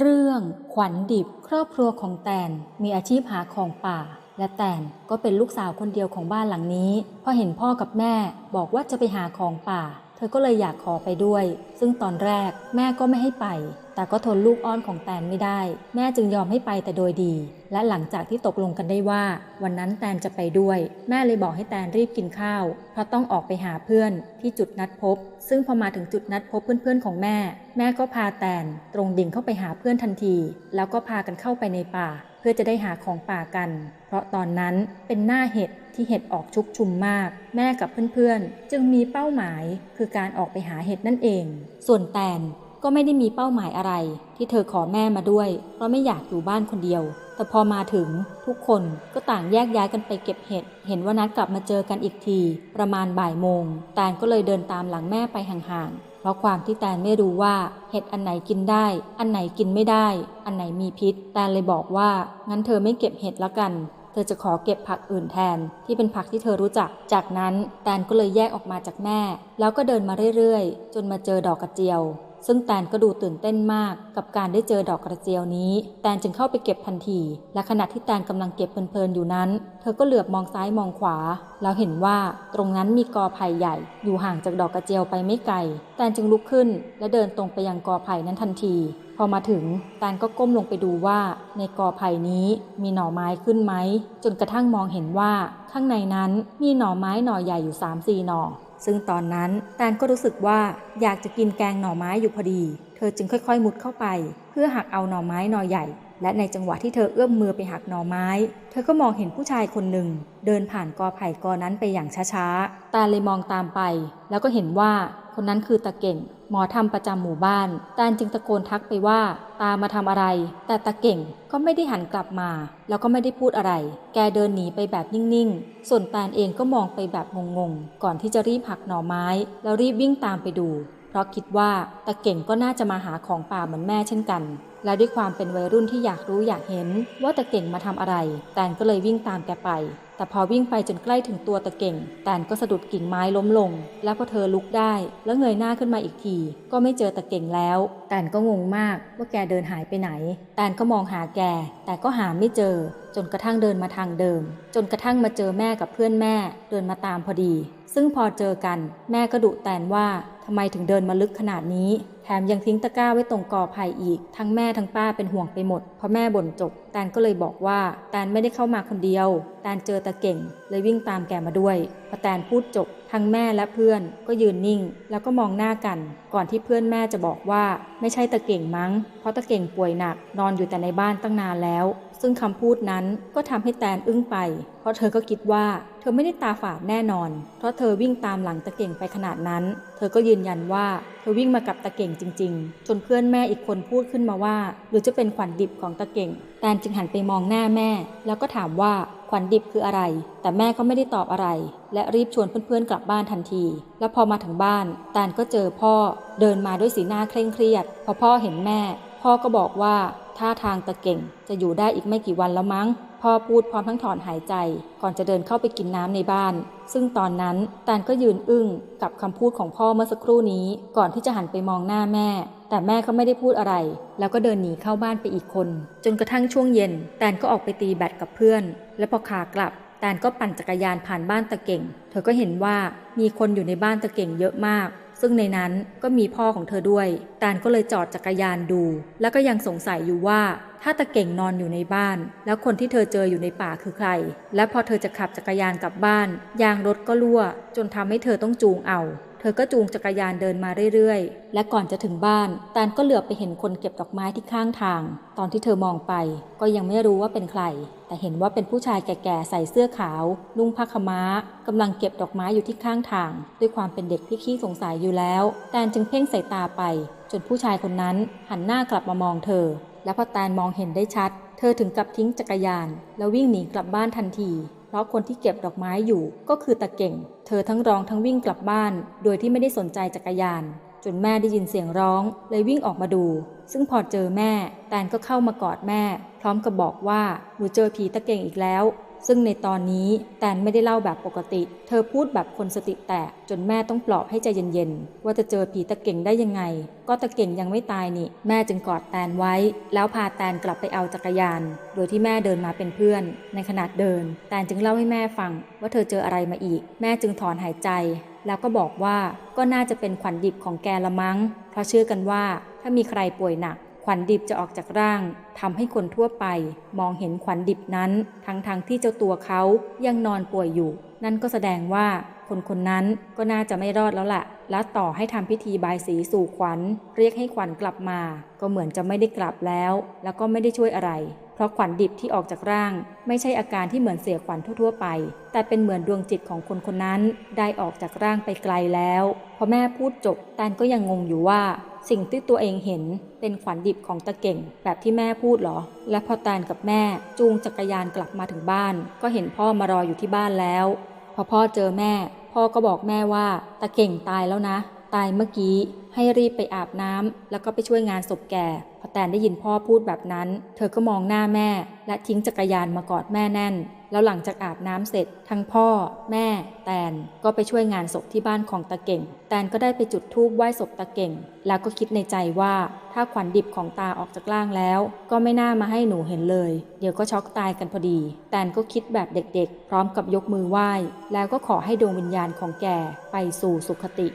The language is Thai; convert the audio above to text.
เรื่องขวัญดิบครอบครัวของแตนมีอาชีพหาของป่า และแตนก็เป็นลูกสาวคนเดียวของบ้านหลังนี้พอเห็นพ่อกับแม่บอกว่าจะไปหาของป่า ธอก็เลยอยากขอไปด้วย ซึ่งตอนแรกแม่ก็ไม่ให้ไป แต่ก็ทนลูกอ้อนของแตนไม่ได้ แม่จึงยอมให้ไปแต่โดยดี และหลังจากที่ตกลงกันได้ว่า วันนั้นแตนจะไปด้วย แม่เลยบอกให้แตนรีบกินข้าว เพราะต้องออกไปหาเพื่อนที่จุดนัดพบ ซึ่งพอมาถึงจุดนัดพบเพื่อนๆของแม่ แม่ก็พาแตนตรงดิ่งเข้าไปหาเพื่อนทันที แล้วก็พากันเข้าไปในป่า เพื่อจะได้หาของป่ากัน ราะตอนนั้นเป็นหน้าเห็ดที่เห็ดออกชุกชุมมาก แม่กับเพื่อนๆ จึงมีเป้าหมายคือการออกไปหาเห็ดนั่นเอง ส่วนแตนก็ไม่ได้มีเป้าหมายอะไร ที่เธอขอแม่มาด้วย เพราะไม่อยากอยู่บ้านคนเดียว แต่พอมาถึงทุกคนก็ต่างแยกย้ายกันไปเก็บเห็ด เห็นว่านัดกลับมาเจอกันอีกที ประมาณบ่ายโมงแตนก็เลยเดินตามหลังแม่ไปห่างๆ เพราะความที่แตนไม่รู้ว่าเห็ดอันไหนกินได้ อันไหนกินไม่ได้ อันไหนมีพิษ แตนเลยบอกว่างั้นเธอไม่เก็บเห็ดละกัน เธอจะขอเก็บผักอื่นแทน ที่เป็นผักที่เธอรู้จัก จากนั้นแตนก็เลยแยกออกมาจากแม่ แล้วก็เดินมาเรื่อยๆ จนมาเจอดอกกระเจียว ซึ่งแตนก็ดูตื่นเต้นมาก กับการได้เจอดอกกระเจียวนี้ แตนจึงเข้าไปเก็บทันที และขณะที่แตนกำลังเก็บเพลินๆอยู่นั้น เธอก็เหลือบมองซ้ายมองขวา แล้วเห็นว่าตรงนั้นมีกอไผ่ใหญ่ อยู่ห่างจากดอกกระเจียวไปไม่ไกล แตนจึงลุกขึ้น และเดินตรงไปยังกอไผ่นั้นทันที พอมาถึงแตนก็ก้มลงไปดูว่า ในกอไผ่นี้มีหน่อไม้ขึ้นไหม จนกระทั่งมองเห็นว่าข้างในนั้นมีหน่อไม้หน่อใหญ่อยู่3 4หน่อ ซึ่งตอนนั้นแตนก็รู้สึกว่าอยากจะกินแกงหน่อไม้อยู่พอดี เธอจึงค่อยๆมุดเข้าไป เพื่อหักเอาหน่อไม้หน่อใหญ่ และในจังหวะที่เธอเอื้อมมือไปหักหน่อไม้ เธอก็มองเห็นผู้ชายคนหนึ่ง เดินผ่านกอไผ่กอนั้นไปอย่างช้าๆ ตาเลยมองตามไป แล้วก็เห็นว่าคนนั้นคือตาเก่ง หมอทำประจำหมู่บ้านตนจึงตะโกนทักไปว่า ตามาทำอะไร แต่ตาเก่งก็ไม่ได้หันกลับมา แล้วก็ไม่ได้พูดอะไร แกเดินหนีไปแบบนิ่งๆ ส่วนตนเองก็มองไปแบบงงๆ ก่อนที่จะรีบหักหน่อไม้ แล้วรีบวิ่งตามไปดู เพราะคิดว่าตาเก่งก็น่าจะมาหาของป่าเหมือนแม่เช่นกัน และด้วยความเป็นวัยรุ่นที่อยากรู้อยากเห็นว่าตาเก่งมาทำอะไร แตนก็เลยวิ่งตามแกไป แต่พอวิ่งไปจนใกล้ถึงตัวตะเก่ง แตนก็สะดุดกิ่งไม้ล้มลง แล้วพอเธอลุกได้ แล้วเงยหน้าขึ้นมาอีกที ก็ไม่เจอตะเก่งแล้ว แตนก็งงมากว่าแกเดินหายไปไหน แตนก็มองหาแก แต่ก็หาไม่เจอ จนกระทั่งเดินมาทางเดิม จนกระทั่งมาเจอแม่กับเพื่อนแม่ เดินมาตามพอดี ซึ่งพอเจอกัน แม่ก็ดุแตนว่าทำไมถึงเดินมาลึกขนาดนี้ มยังทิ้งตะกร้าไว้ตรงกอไผ่อีก ทั้งแม่ทั้งป้าเป็นห่วงไปหมด พอแม่บ่นจบ แตนก็เลยบอกว่า แตนไม่ได้เข้ามาคนเดียว แตนเจอตะเก่ง เลยวิ่งตามแกมาด้วย พอแตนพูดจบ ทั้งแม่และเพื่อนก็ยืนนิ่ง แล้วก็มองหน้ากัน ก่อนที่เพื่อนแม่จะบอกว่า ไม่ใช่ตะเก่งมั้ง เพราะตะเก่งป่วยหนัก นอนอยู่แต่ในบ้านตั้งนานแล้ว ซึ่งคำพูดนั้นก็ทำให้แตนอึ้งไป เพราะเธอก็คิดว่า เธอไม่ได้ตาฝาดแน่นอน เพราะเธอวิ่งตามหลังตะเก่งไปขนาดนั้น เธอก็ยืนยันว่าเธอวิ่งมากับตะเก่งจริง ๆ จนเพื่อนแม่อีกคนพูดขึ้นมาว่า หรือจะเป็นขวัญดิบของตะเก่ง แตนจึงหันไปมองหน้าแม่ แล้วก็ถามว่าขวัญดิบคืออะไร แต่แม่ก็ไม่ได้ตอบอะไร และรีบชวนเพื่อนๆกลับบ้านทันที แล้วพอมาถึงบ้าน แตนก็เจอพ่อเดินมาด้วยสีหน้าเคร่งเครียด พอพ่อเห็นแม่ พ่อก็บอกว่าท่าทางตะเก่ง จะอยู่ได้อีกไม่กี่วันแล้วมั้ง พ่อพูดพร้อมทั้งถอนหายใจ ก่อนจะเดินเข้าไปกินน้ำในบ้าน ซึ่งตอนนั้นแตนก็ยืนอึ้งกับคำพูดของพ่อเมื่อสักครู่นี้ ก่อนที่จะหันไปมองหน้าแม่ แต่แม่ก็ไม่ได้พูดอะไร แล้วก็เดินหนีเข้าบ้านไปอีกคน จนกระทั่งช่วงเย็นแตนก็ออกไปตีแบดกับเพื่อน และพอขากลับแตนก็ปั่นจักรยานผ่านบ้านตะเก่ง เธอก็เห็นว่ามีคนอยู่ในบ้านตะเก่งเยอะมาก ซึ่งในนั้นก็มีพ่อของเธอด้วย ตานก็เลยจอดจักรยานดู แล้วก็ยังสงสัยอยู่ว่า ถ้าตะเก่งนอนอยู่ในบ้าน แล้วคนที่เธอเจออยู่ในป่าคือใคร และพอเธอจะขับจักรยานกลับบ้าน ยางรถก็รั่ว จนทำให้เธอต้องจูงเอา เธอก็จูงจักรยานเดินมาเรื่อยๆ และก่อนจะถึงบ้านแตนก็เหลือบไปเห็นคนเก็บดอกไม้ที่ข้างทาง ตอนที่เธอมองไป ก็ยังไม่รู้ว่าเป็นใคร แต่เห็นว่าเป็นผู้ชายแก่ๆใส่เสื้อขาว นุ่งผ้าขม้ากำลังเก็บดอกไม้อยู่ที่ข้างทาง ด้วยความเป็นเด็กที่ขี้สงสัยอยู่แล้วแตนจึงเพ่งสายตาไป จนผู้ชายคนนั้นหันหน้ากลับมามองเธอ และพอแตนมองเห็นได้ชัด เธอถึงกับทิ้งจักรยาน แล้ววิ่งหนีกลับบ้านทันที เพราะคนที่เก็บดอกไม้อยู่ก็คือตะเก่ง เธอทั้งร้องทั้งวิ่งกลับบ้าน โดยที่ไม่ได้สนใจจักรยาน จนแม่ได้ยินเสียงร้อง เลยวิ่งออกมาดู ซึ่งพอเจอแม่ แตนก็เข้ามากอดแม่ พร้อมกับบอกว่าหนูเจอผีตะเก่งอีกแล้ว ซึ่งในตอนนี้แตนไม่ได้เล่าแบบปกติ เธอพูดแบบคนสติแตก จนแม่ต้องปลอบให้ใจเย็นๆ ว่าจะเจอผีตะเก่งได้ยังไง ก็ตะเก่งยังไม่ตายนี่ แม่จึงกอดแตนไว้ แล้วพาแตนกลับไปเอาจักรยาน โดยที่แม่เดินมาเป็นเพื่อน ในขณะเดิน แตนจึงเล่าให้แม่ฟัง ว่าเธอเจออะไรมาอีก แม่จึงถอนหายใจ แล้วก็บอกว่าก็น่าจะเป็นขวัญดิบของแกละมั้ง เพราะเชื่อกันว่าถ้ามีใครป่วยหนักขวัญดิบจะออกจากร่างทำให้คนทั่วไปมองเห็นขวัญดิบนั้น ทั้งๆทที่เจ้าตัวเขายังนอนป่วยอยู่ นั่นก็แสดงว่าคนคนนั้นก็น่าจะไม่รอดแล้วล่ะ และต่อให้ทำพิธีบายสีสู่ขวัญ เรียกให้ขวัญกลับมา ก็เหมือนจะไม่ได้กลับแล้ว แล้วก็ไม่ได้ช่วยอะไร เพราะขวัญดิบที่ออกจากร่าง ไม่ใช่อาการที่เหมือนเสียขวัญทั่วๆไป แต่เป็นเหมือนดวงจิตของคนคนนั้นได้ออกจากร่างไปไกลแล้วพอแม่พูดจบแตนก็ยังงงอยู่ว่า สิ่งที่ตัวเองเห็นเป็นขวัญดิบของตะเก่งแบบที่แม่พูดเหรอ และพอแตนกับแม่จูงจักรยานกลับมาถึงบ้าน ก็เห็นพ่อมารออยู่ที่บ้านแล้ว พอพ่อเจอแม่ พ่อก็บอกแม่ว่าตะเก่งตายแล้วนะ ตายเมื่อกี้ ให้รีบไปอาบน้ำแล้วก็ไปช่วยงานศพแกพอแตนได้ยินพ่อพูดแบบนั้น เธอก็มองหน้าแม่ และทิ้งจักรยานมากอดแม่แน่น แล้วหลังจากอาบน้ำเสร็จ ทั้งพ่อ แม่ แตนก็ไปช่วยงานศพที่บ้านของตาเก่ง แตนก็ได้ไปจุดธูปไหว้ศพตาเก่ง แล้วก็คิดในใจว่า ถ้าขวัญดิบของตาออกจากร่างแล้ว ก็ไม่น่ามาให้หนูเห็นเลย เดี๋ยวก็ช็อกตายกันพอดี แตนก็คิดแบบเด็กๆ พร้อมกับยกมือไหว้ แล้วก็ขอให้ดวงวิญญาณของแกไปสู่สุคติ